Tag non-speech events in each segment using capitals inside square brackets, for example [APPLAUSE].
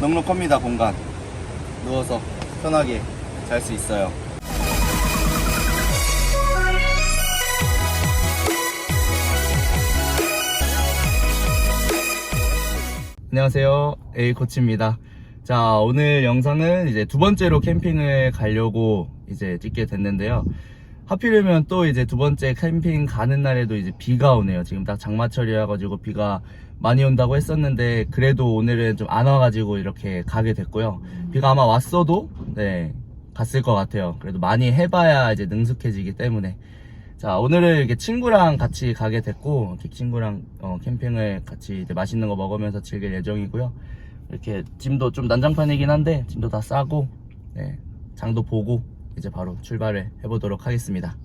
넉넉합니다 공간. 누워서 편하게 잘 수 있어요. 안녕하세요. A 코치입니다. 자 오늘 영상은 이제 두 번째로 캠핑을 가려고 이제 찍게 됐는데요. 하필이면 또 이제 두 번째 캠핑 가는 날에도 이제 비가 오네요. 지금 딱 장마철이어가지고 비가 많이 온다고 했었는데 그래도 오늘은 좀 안 와가지고 이렇게 가게 됐고요. 비가 아마 왔어도 네 갔을 것 같아요. 그래도 많이 해봐야 이제 능숙해지기 때문에 자 오늘은 이렇게 친구랑 같이 가게 됐고 이렇게 친구랑 어, 캠핑을 같이 맛있는 거 먹으면서 즐길 예정이고요. 이렇게 짐도 좀 난장판이긴 한데 짐도 다 싸고 네, 장도 보고 이제 바로 출발을 해보도록 하겠습니다.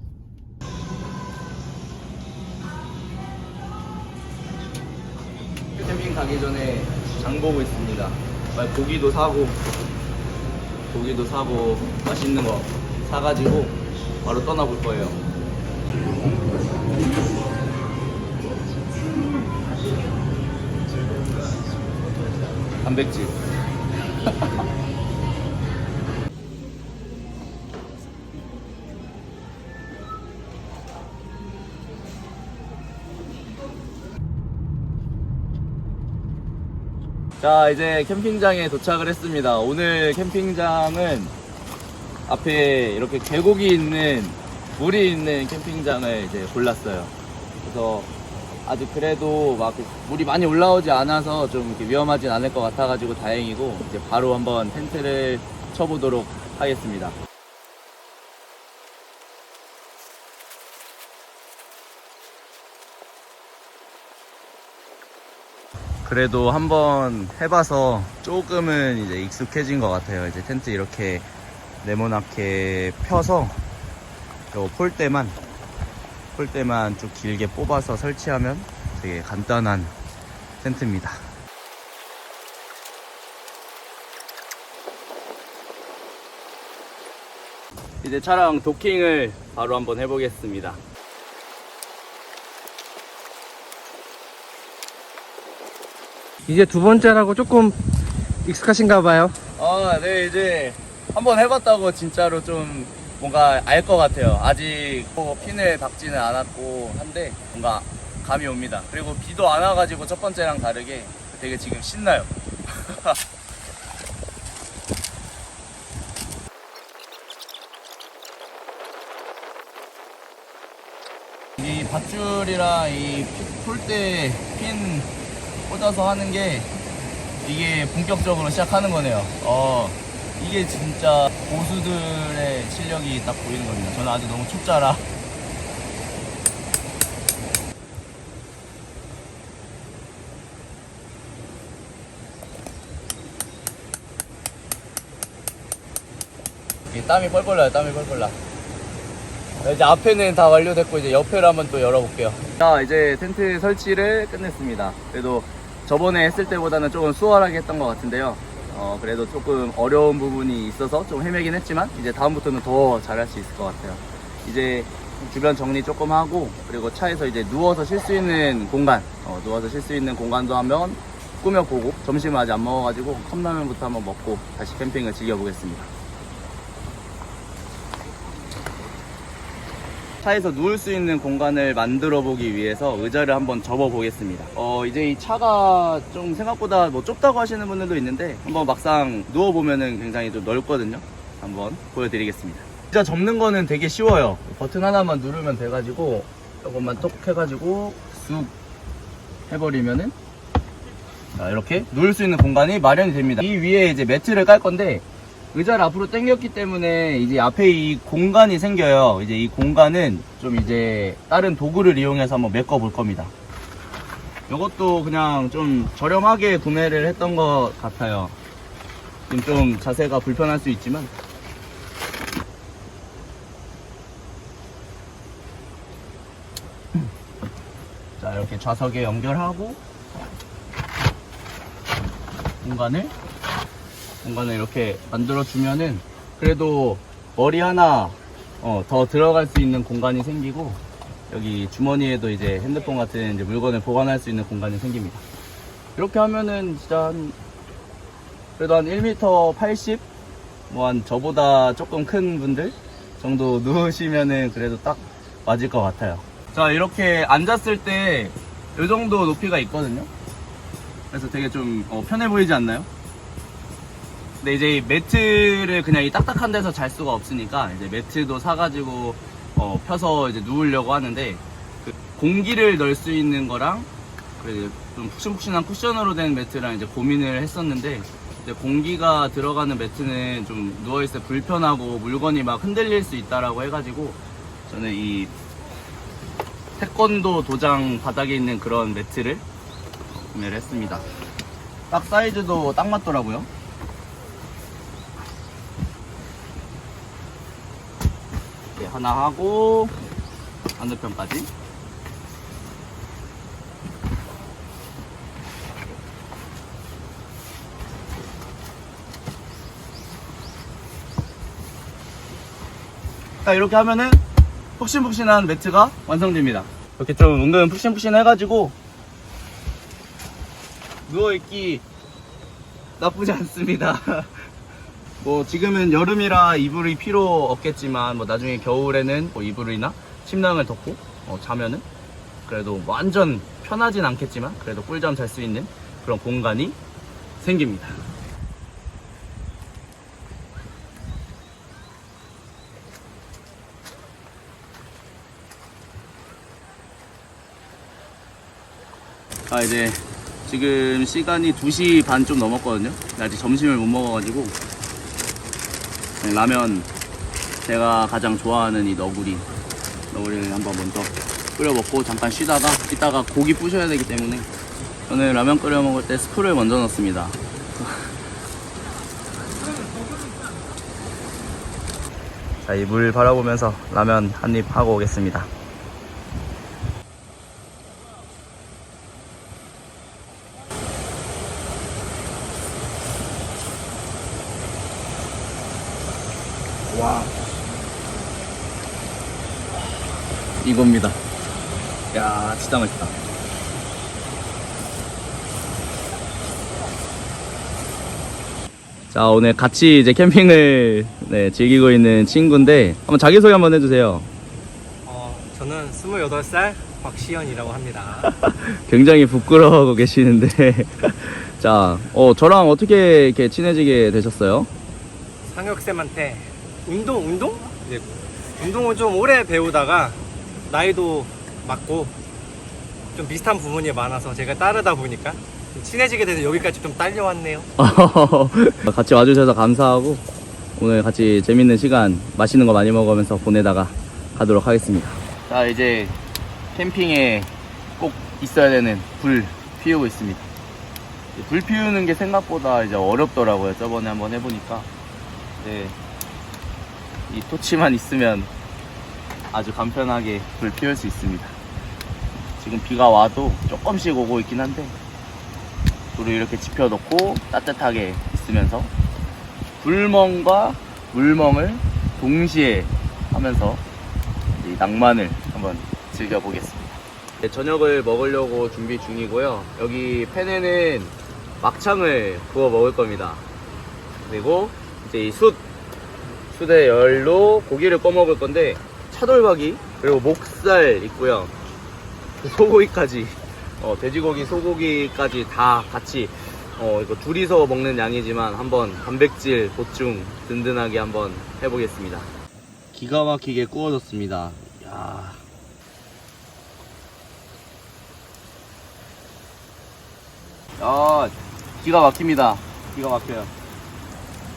캠핑 가기 전에 장 보고 있습니다. 막 고기도 사고 고기도 사고 맛있는 거 사가지고 바로 떠나볼 거예요. 단백질. 자 이제 캠핑장에 도착을 했습니다. 오늘 캠핑장은 앞에 이렇게 계곡이 있는 물이 있는 캠핑장을 이제 골랐어요. 그래서 아직 그래도 막 물이 많이 올라오지 않아서 좀 위험하진 않을 것 같아 가지고 다행이고 이제 바로 한번 텐트를 쳐보도록 하겠습니다 그래도 한번 해봐서 조금은 이제 익숙해진 것 같아요. 이제 텐트 이렇게 네모나게 펴서 요 폴대만 폴대만 쭉 길게 뽑아서 설치하면 되게 간단한 텐트입니다. 이제 차량 도킹을 바로 한번 해보겠습니다. 이제 두 번째라고 조금 익숙하신가 봐요. 아, 네, 이제 한번 해봤다고 진짜로 좀 뭔가 알 것 같아요. 아직 뭐 핀을 박지는 않았고 한데 뭔가 감이 옵니다. 그리고 비도 안 와가지고 첫 번째랑 다르게 되게 지금 신나요. [LAUGHS] 이 밧줄이랑 이 폴대 핀 꽂아서 하는 게 이게 본격적으로 시작하는 거네요. 어, 이게 진짜 고수들의 실력이 딱 보이는 겁니다. 저는 아직 너무 초짜라. 땀이 뻘뻘 나요, 땀이 뻘뻘 나. 네, 이제 앞에는 다 완료됐고 이제 옆에를 한번 또 열어볼게요. 자 이제 텐트 설치를 끝냈습니다. 그래도 저번에 했을 때보다는 조금 수월하게 했던 것 같은데요. 어 그래도 조금 어려운 부분이 있어서 좀 헤매긴 했지만 이제 다음부터는 더 잘할 수 있을 것 같아요. 이제 주변 정리 조금 하고 그리고 차에서 이제 누워서 쉴 수 있는 공간, 어, 누워서 쉴 수 있는 공간도 한번 꾸며보고 점심을 아직 안 먹어가지고 컵라면부터 한번 먹고 다시 캠핑을 즐겨보겠습니다. 차에서 누울 수 있는 공간을 만들어 보기 위해서 의자를 한번 접어 보겠습니다. 어, 이제 이 차가 좀 생각보다 뭐 좁다고 하시는 분들도 있는데 한번 막상 누워 보면은 굉장히 좀 넓거든요. 한번 보여드리겠습니다. 의자 접는 거는 되게 쉬워요. 버튼 하나만 누르면 돼가지고 조금만 톡 해가지고 쑥 해버리면은 자, 이렇게 누울 수 있는 공간이 마련이 됩니다. 이 위에 이제 매트를 깔 건데 의자를 앞으로 당겼기 때문에 이제 앞에 이 공간이 생겨요. 이제 이 공간은 좀 이제 다른 도구를 이용해서 한번 메꿔 볼 겁니다. 이것도 그냥 좀 저렴하게 구매를 했던 것 같아요. 지금 좀 자세가 불편할 수 있지만. 자, 이렇게 좌석에 연결하고 공간을 공간을 이렇게 만들어 주면은 그래도 머리 하나 어, 더 들어갈 수 있는 공간이 생기고 여기 주머니에도 이제 핸드폰 같은 이제 물건을 보관할 수 있는 공간이 생깁니다. 이렇게 하면은 진짜 한 그래도 한 1m 80? 뭐 한 저보다 조금 큰 분들 정도 [LAUGHS] 누우시면은 그래도 딱 맞을 것 같아요. 자, 이렇게 앉았을 때 이 정도 높이가 있거든요. 그래서 되게 좀 어, 편해 보이지 않나요? 근데 이제 이 매트를 그냥 이 딱딱한 데서 잘 수가 없으니까 이제 매트도 사가지고 어, 펴서 이제 누우려고 하는데 그 공기를 넣을 수 있는 거랑 그좀 푹신푹신한 쿠션으로 된 매트랑 이제 고민을 했었는데 이제 공기가 들어가는 매트는 좀 누워있을 때 불편하고 물건이 막 흔들릴 수 있다라고 해가지고 저는 이 태권도 도장 바닥에 있는 그런 매트를 구매를 했습니다. 딱 사이즈도 딱 맞더라고요. 이렇게 하나 하고 반대편까지. 자 이렇게 하면은 푹신푹신한 매트가 완성됩니다. 이렇게 좀 은근 푹신푹신 해가지고 누워있기 나쁘지 않습니다. [LAUGHS] 뭐 지금은 여름이라 이불이 필요 없겠지만 뭐 나중에 겨울에는 뭐 이불이나 침낭을 덮고 어, 자면은 그래도 완전 편하진 않겠지만 그래도 꿀잠 잘 수 있는 그런 공간이 생깁니다. 아 이제 지금 시간이 2시 반 좀 넘었거든요 아직 점심을 못 먹어가지고 그냥 라면 제가 가장 좋아하는 이 너구리. 너구리를 한번 먼저 끓여 먹고 잠깐 쉬다가 이따가 고기 부셔야 되기 때문에 저는 라면 끓여 먹을 때 스프를 먼저 넣습니다. [LAUGHS] 자 이 물 바라보면서 라면 한 입 하고 오겠습니다 와. 이겁니다. 야, 진짜 맛있다. 자, 오늘 같이 이제 캠핑을 네, 즐기고 있는 친구인데 한번 자기소개 한번 해주세요. 어, 저는 28살 곽시현이라고 합니다. [LAUGHS] 굉장히 부끄러워하고 계시는데. [LAUGHS] 자, 어, 저랑 어떻게 이렇게 친해지게 되셨어요? 상혁쌤한테 운동, 운동? 이제 운동을 좀 오래 배우다가 나이도 맞고 좀 비슷한 부분이 많아서 제가 따르다 보니까 좀 친해지게 돼서 여기까지 좀 딸려왔네요. [LAUGHS] 같이 와주셔서 감사하고 오늘 같이 재밌는 시간 맛있는 거 많이 먹으면서 보내다가 가도록 하겠습니다. 자 이제 캠핑에 꼭 있어야 되는 불 피우고 있습니다. 이불 피우는 게 생각보다 이제 어렵더라고요. 저번에 한번 해보니까. 네. 이 토치만 있으면 아주 간편하게 불 피울 수 있습니다. 지금 비가 와도 조금씩 오고 있긴 한데 불을 이렇게 지펴놓고 따뜻하게 있으면서 불멍과 물멍을 동시에 하면서 이 낭만을 한번 즐겨보겠습니다. 네, 저녁을 먹으려고 준비 중이고요. 여기 팬에는 막창을 구워 먹을 겁니다. 그리고 이제 이 숯, 숯의 열로 고기를 꺼 먹을 건데 차돌박이 그리고 목살 있고요. 소고기까지 어, 돼지고기, 소고기까지 다 같이 어, 이거 둘이서 먹는 양이지만 한번 단백질 보충 든든하게 한번 해보겠습니다. 기가 막히게 구워졌습니다. 야. 야, 기가 막힙니다. 기가 막혀요.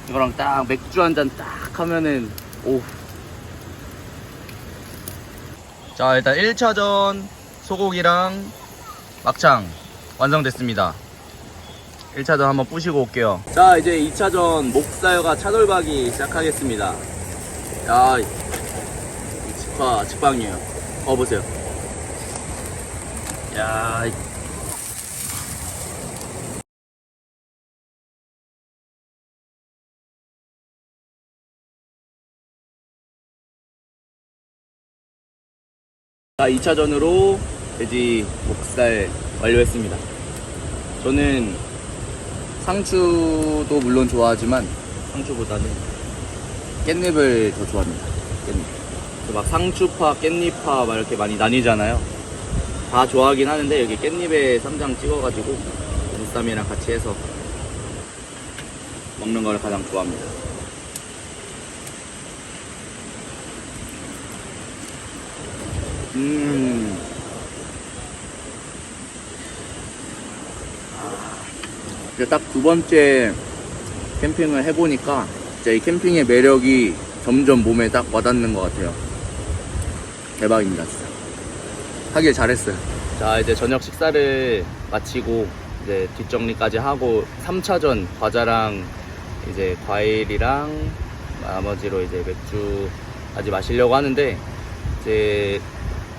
이거랑 딱 맥주 한 잔 딱 하면은 오. 자, 일단 1차전 소고기랑 막창 완성됐습니다. 1차전 한번 부시고 올게요. 자, 이제 2차전 목살과 차돌박이 시작하겠습니다. 야, 이 직화, 직방이에요. 어, 보세요. 야, 자, 2차전으로 돼지 목살 완료했습니다. 저는 상추도 물론 좋아하지만 상추보다는 깻잎을 더 좋아합니다. 깻잎. 그막 상추파, 깻잎파 막 이렇게 많이 나뉘잖아요. 다 좋아하긴 하는데 여기 깻잎에 쌈장 찍어가지고 무쌈이랑 같이 해서 먹는 걸 가장 좋아합니다. 음. 이제 딱두 번째 캠핑을 해보니까 진짜 이 캠핑의 매력이 점점 몸에 딱 와닿는 것 같아요. 대박입니다, 진짜. 하길 잘했어요. 자, 이제 저녁 식사를 마치고 이제 뒷정리까지 하고 3차전 과자랑 이제 과일이랑 나머지로 이제 맥주까지 마시려고 하는데 이제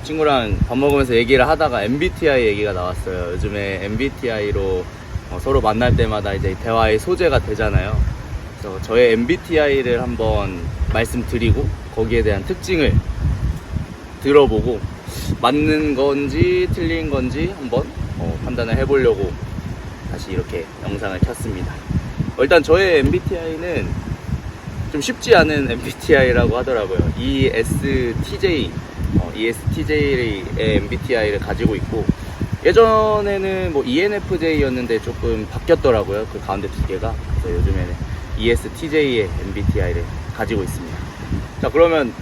친구랑 밥 먹으면서 얘기를 하다가 MBTI 얘기가 나왔어요. 요즘에 MBTI로 어, 서로 만날 때마다 이제 대화의 소재가 되잖아요. 그래서 저의 MBTI를 한번 말씀드리고 거기에 대한 특징을 들어보고 맞는 건지 틀린 건지 한번 어, 판단을 해보려고 다시 이렇게 영상을 켰습니다. 어, 일단 저의 MBTI는 좀 쉽지 않은 MBTI라고 하더라고요. ESTJ, 어, ESTJ의 MBTI를 가지고 있고 예전에는 뭐 ENFJ였는데 조금 바뀌었더라고요. 그 가운데 두 개가. 그래서 요즘에는 ESTJ의 MBTI를 가지고 있습니다. 자, 그러면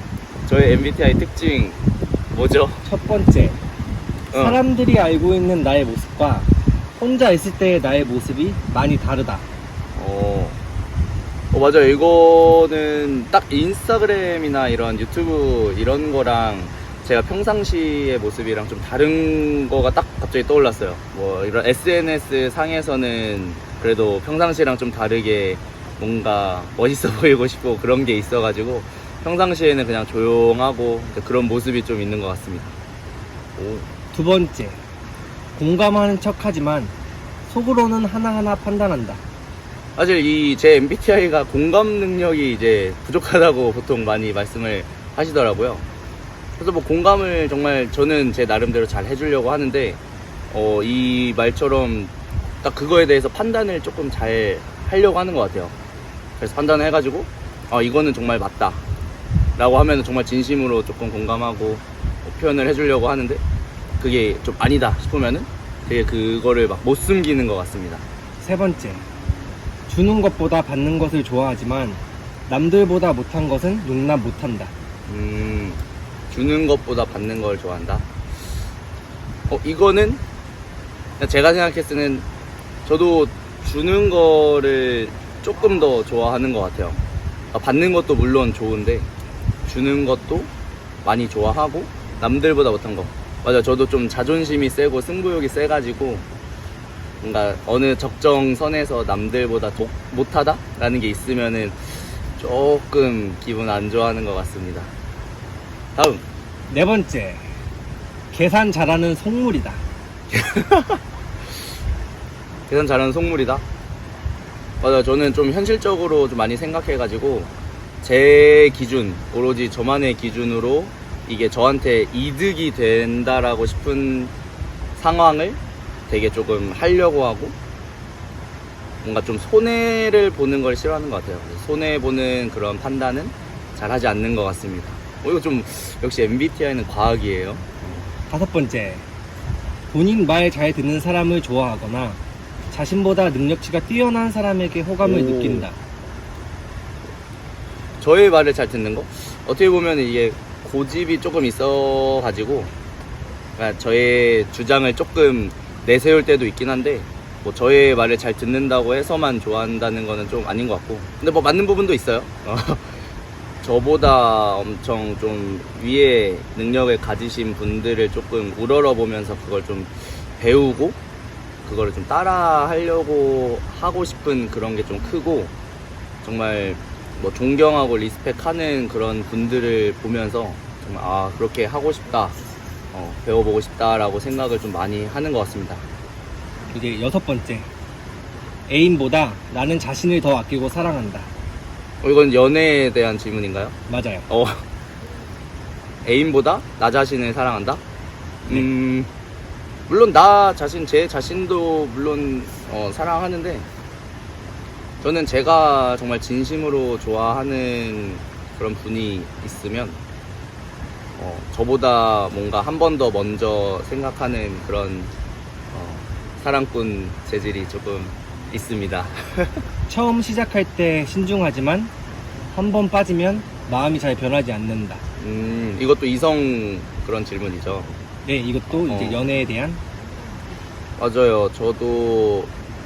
저의 MBTI 특징 뭐죠? 첫 번째, 어. 사람들이 알고 있는 나의 모습과 혼자 있을 때의 나의 모습이 많이 다르다. 어, 어 맞아요. 이거는 딱 인스타그램이나 이런 유튜브 이런 거랑 제가 평상시의 모습이랑 좀 다른 거가 딱 갑자기 떠올랐어요. 뭐 이런 SNS 상에서는 그래도 평상시랑 좀 다르게 뭔가 멋있어 [LAUGHS] 보이고 싶고 그런 게 있어가지고 평상시에는 그냥 조용하고 그런 모습이 좀 있는 것 같습니다. 오, 두 번째, 공감하는 척 하지만 속으로는 하나하나 판단한다. 사실 이 제 MBTI가 공감 능력이 이제 부족하다고 보통 많이 말씀을 하시더라고요. 그래서 뭐 공감을 정말 저는 제 나름대로 잘 해주려고 하는데 어, 이 말처럼 딱 그거에 대해서 판단을 조금 잘 하려고 하는 것 같아요. 그래서 판단을 해가지고 아 이거는 정말 맞다 라고 하면 정말 진심으로 조금 공감하고 뭐 표현을 해주려고 하는데 그게 좀 아니다 싶으면은 되게 그거를 막 못 숨기는 것 같습니다. 세 번째, 주는 것보다 받는 것을 좋아하지만 남들보다 못한 것은 용납 못한다. 음, 주는 것보다 받는 걸 좋아한다. 어, 이거는 제가 생각했을 때는 저도 주는 거를 조금 더 좋아하는 것 같아요. 아, 받는 것도 물론 좋은데 주는 것도 많이 좋아하고 남들보다 못한 거. 맞아, 저도 좀 자존심이 세고 승부욕이 세가지고 뭔가 어느 적정선에서 남들보다 도- 못하다라는 게 있으면은 조금 기분 안 좋아하는 것 같습니다. 다음 네 번째, 계산 잘하는 속물이다. [LAUGHS] 계산 잘하는 속물이다. 맞아, 저는 좀 현실적으로 좀 많이 생각해가지고 제 기준, 오로지 저만의 기준으로 이게 저한테 이득이 된다라고 싶은 상황을 되게 조금 하려고 하고 뭔가 좀 손해를 보는 걸 싫어하는 것 같아요. 손해 보는 그런 판단은 잘 하지 않는 것 같습니다. 어, 이거 좀 역시 MBTI는 과학이에요. 다섯 번째, 본인 말 잘 듣는 사람을 좋아하거나 자신보다 능력치가 뛰어난 사람에게 호감을 오. 느낀다. 저의 말을 잘 듣는 거? 어떻게 보면 이게 고집이 조금 있어가지고 그러니까 저의 주장을 조금 내세울 때도 있긴 한데 뭐 저의 말을 잘 듣는다고 해서만 좋아한다는 거는 좀 아닌 것 같고 근데 뭐 맞는 부분도 있어요 어, 저보다 엄청 좀 위에 능력을 가지신 분들을 조금 우러러 보면서 그걸 좀 배우고 그거를 좀 따라 하려고 하고 싶은 그런 게 좀 크고 정말 뭐 존경하고 리스펙하는 그런 분들을 보면서 정말 아 그렇게 하고 싶다 어, 배워보고 싶다라고 생각을 좀 많이 하는 것 같습니다 이제 여섯 번째, 애인보다 나는 자신을 더 아끼고 사랑한다. 어, 이건 연애에 대한 질문인가요? 맞아요. 어 애인보다 나 자신을 사랑한다? 음 물론 나 자신 제 자신도 물론 어, 사랑하는데 저는 제가 정말 진심으로 좋아하는 그런 분이 있으면 어, 저보다 뭔가 한 번 더 먼저 생각하는 그런 어, 사랑꾼 재질이 조금 있습니다. [LAUGHS] 처음 시작할 때 신중하지만 한 번 빠지면 마음이 잘 변하지 않는다. 음, 이것도 이성 그런 질문이죠. 네, 이것도 이제 어. 연애에 대한 맞아요. 저도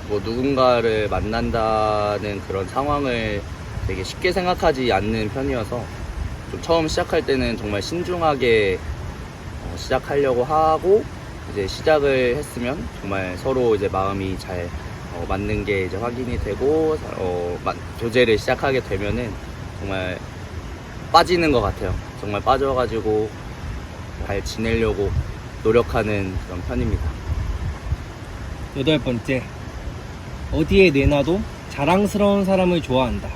뭐 누군가를 만난다는 그런 상황을 되게 쉽게 생각하지 않는 편이어서 좀 처음 시작할 때는 정말 신중하게 어, 시작하려고 하고 이제 시작을 했으면 정말 서로 이제 마음이 잘 어, 맞는 게 이제 확인이 되고 어, 마- 교제를 시작하게 되면은 정말 빠지는 것 같아요. 정말 빠져가지고 잘 지내려고 노력하는 그런 편입니다. 여덟 번째. 어디에 내놔도 자랑스러운 사람을 좋아한다.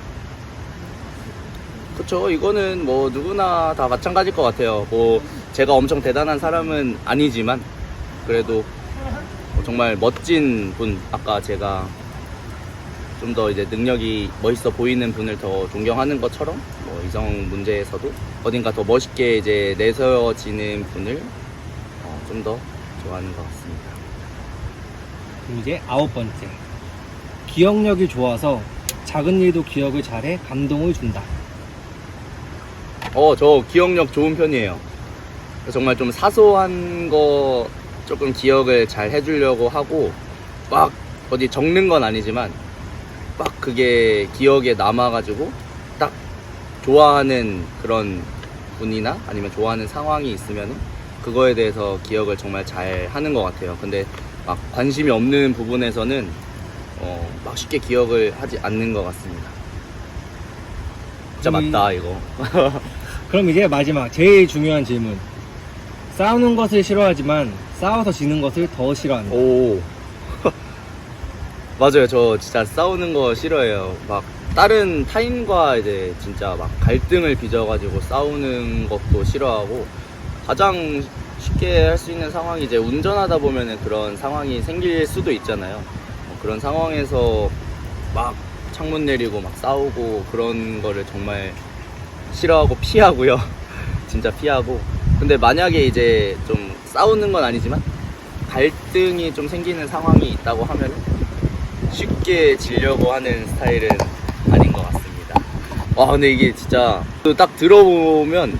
그쵸 이거는 뭐 누구나 다 마찬가지일 것 같아요 뭐 제가 엄청 대단한 사람은 아니지만 그래도 뭐 정말 멋진 분 아까 제가 좀 더 이제 능력이 멋있어 보이는 분을 더 존경하는 것처럼 뭐 이성 문제에서도 어딘가 더 멋있게 이제 내세워지는 분을 어, 좀더 좋아하는 것 같습니다 그리고 이제 아홉 번째. 기억력이 좋아서 작은 일도 기억을 잘해 감동을 준다. 어, 저 기억력 좋은 편이에요. 정말 좀 사소한 거 조금 기억을 잘 해주려고 하고, 막 어디 적는 건 아니지만, 막 그게 기억에 남아가지고, 딱 좋아하는 그런 분이나 아니면 좋아하는 상황이 있으면, 그거에 대해서 기억을 정말 잘 하는 것 같아요. 근데 막 관심이 없는 부분에서는, 어, 막 쉽게 기억을 하지 않는 것 같습니다. 진짜 음. 맞다, 이거. [LAUGHS] 그럼 이제 마지막 제일 중요한 질문. 싸우는 것을 싫어하지만 싸워서 지는 것을 더 싫어한다. 오. [LAUGHS] 맞아요. 저 진짜 싸우는 거 싫어해요. 막 다른 타인과 이제 진짜 막 갈등을 빚어가지고 싸우는 것도 싫어하고 가장 쉽게 할 수 있는 상황이 이제 운전하다 보면은 그런 상황이 생길 수도 있잖아요. 뭐 그런 상황에서 막 창문 내리고 막 싸우고 그런 거를 정말 싫어하고 [LAUGHS] 피하고요. 진짜 피하고. 근데 만약에 이제 좀 싸우는 건 아니지만 갈등이 좀 생기는 상황이 있다고 하면 쉽게 지려고 하는 스타일은 아닌 것 같습니다. 와, 근데 이게 진짜 딱 들어보면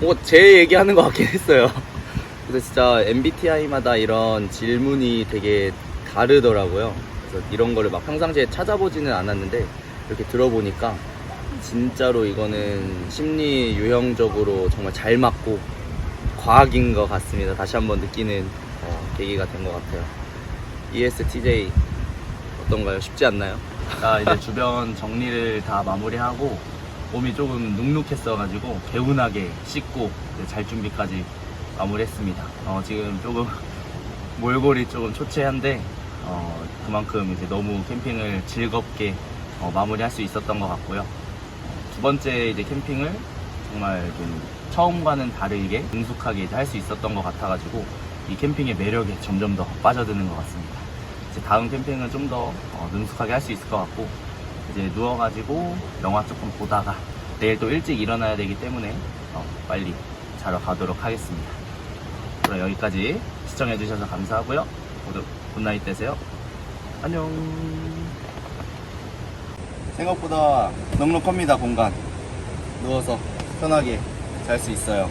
뭐제 얘기하는 것 같긴 했어요. [LAUGHS] 그래서 진짜 MBTI마다 이런 질문이 되게 다르더라고요. 그래서 이런 거를 막 평상시에 찾아보지는 않았는데 이렇게 들어보니까 진짜로 이거는 심리 유형적으로 정말 잘 맞고 과학인 것 같습니다. 다시 한번 느끼는 어, 계기가 된 것 같아요. ESTJ 어떤가요? 쉽지 않나요? 자 이제 주변 정리를 다 마무리하고 몸이 조금 눅눅했어가지고 개운하게 씻고 잘 준비까지 마무리했습니다. 어, 지금 조금 [LAUGHS] 몰골이 조금 초췌한데 어, 그만큼 이제 너무 캠핑을 즐겁게 어, 마무리할 수 있었던 것 같고요. 두 번째 이제 캠핑을 정말 좀 처음과는 다르게 능숙하게 할 수 있었던 것 같아가지고 이 캠핑의 매력에 점점 더 빠져드는 것 같습니다. 이제 다음 캠핑은 좀 더 능숙하게 할 수 있을 것 같고 이제 누워가지고 영화 조금 보다가 내일 또 일찍 일어나야 되기 때문에 어, 빨리 자러 가도록 하겠습니다. 그럼 여기까지 시청해주셔서 감사하고요. 모두 굿나잇 되세요. 안녕. 생각보다 넉넉합니다 공간. 누워서 편하게 잘 수 있어요.